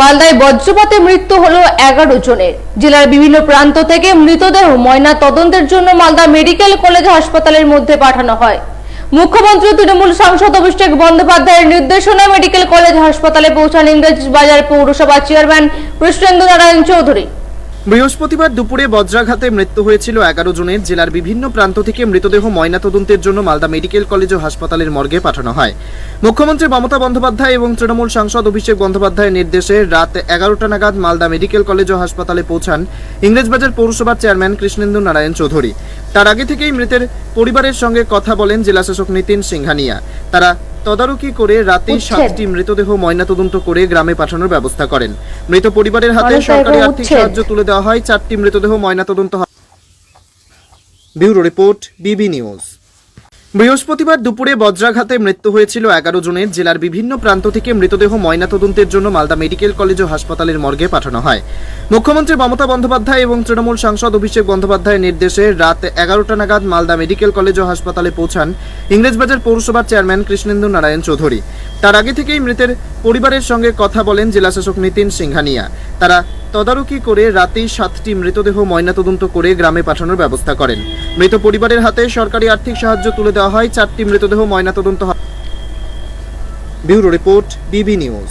মালদায় বজ্রপাতে মৃত্যু হল এগারো জনের। জেলার বিভিন্ন প্রান্ত থেকে মৃতদেহ ময়না তদন্তের জন্য মালদা মেডিকেল কলেজ হাসপাতালের মধ্যে পাঠানো হয়। মুখ্যমন্ত্রী তৃণমূল সাংসদ অভিষেক বন্দ্যোপাধ্যায়ের নির্দেশনা মেডিকেল কলেজ হাসপাতালে পৌঁছান ইংরেজ বাজার পৌরসভা চেয়ারম্যান কৃষ্ণেন্দু নারায়ণ চৌধুরী। বৃহস্পতিবার দুপুরে বজ্রাঘাতে মৃত্যু হয়েছিল এগারো জনের। জেলার বিভিন্ন প্রান্ত থেকে মৃতদেহ ময়নাতদন্তের জন্য মালদা মেডিকেল কলেজ ও হাসপাতালের মর্গে পাঠানো হয়। মুখ্যমন্ত্রী মমতা বন্দ্যোপাধ্যায় এবং তৃণমূল সাংসদ অভিষেক বন্দ্যোপাধ্যায়ের নির্দেশে রাত এগারোটা নাগাদ মালদা মেডিকেল কলেজ ও হাসপাতালে পৌঁছান ইংরেজবাজার পৌরসভার চেয়ারম্যান কৃষ্ণেন্দু নারায়ণ চৌধুরী। তার আগে থেকেই মৃতের পরিবারের সঙ্গে কথা বলেন জেলাশাসক নিতিন সিংহানিয়া। তারা তদারকি করে রাতে সাতটি মৃতদেহ ময়নাতদন্ত করে গ্রামে পাঠানোর ব্যবস্থা করেন। মৃত পরিবারের হাতে সরকারি আর্থিক সাহায্য তুলে দেওয়া হয়। চারটি মৃতদেহ ময়নাতদন্ত হয়। Bureau report BB news. বৃহস্পতিবার দুপুরে বজ্রাঘাতে মৃত্যু হয়েছিল এগারো জনের। জেলার বিভিন্ন প্রান্ত থেকে মৃতদেহ ময়নাতদন্তের জন্য মালদা মেডিকেল কলেজ ও হাসপাতালের মর্গে পাঠানো হয়। মুখ্যমন্ত্রী মমতা বন্দ্যোপাধ্যায় এবং তৃণমূল সাংসদ অভিষেক বন্দ্যোপাধ্যায়ের নির্দেশে রাত এগারোটা নাগাদ মালদা মেডিকেল কলেজ ও হাসপাতালে পৌঁছান ইংরেজবাজার পৌরসভার চেয়ারম্যান কৃষ্ণেন্দু নারায়ণ চৌধুরী। তার আগে থেকেই মৃতের পরিবারের সঙ্গে কথা বলেন জেলাশাসক নিতিন সিংহানিয়া। তারা তদারকি করে রাতেই সাতটি মৃতদেহ ময়নাতদন্ত করে গ্রামে পাঠানোর ব্যবস্থা করেন। মৃত পরিবারের হাতে সরকারি আর্থিক সাহায্য তুলে দেওয়া হয়, চারটি মৃতদেহ ময়নাতদন্ত ব্যুরো রিপোর্ট, বিবি নিউজ।